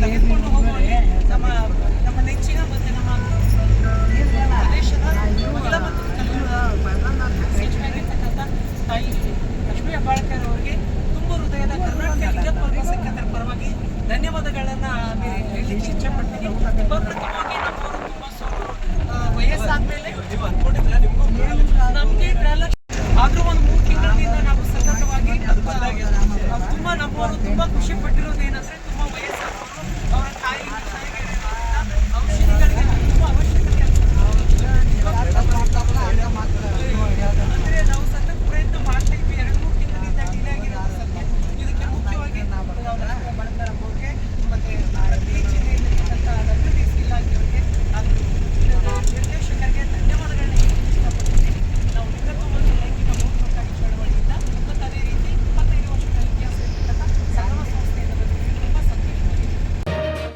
ತೆಗೆದುಕೊಂಡು ನಮ್ಮ ನಮ್ಮ ನೆಚ್ಚಿನ ಪ್ರದೇಶದ ಮೊದಲ ಮತ್ತು ತುಂಬ ಹೃದಯದ ಕರ್ನಾಟಕ ಪರವಾಗಿ ಧನ್ಯವಾದಗಳನ್ನು ಹೇಳಲಿಕ್ಕೆ ನಮಗೆ ಆದರೂ ಒಂದು ಮೂರು ತಿಂಗಳಿಂದ ನಾವು ಸತತವಾಗಿ ತುಂಬ ನಮ್ಮವರು, ತುಂಬ ಖುಷಿ ಪಟ್ಟಿರೋದು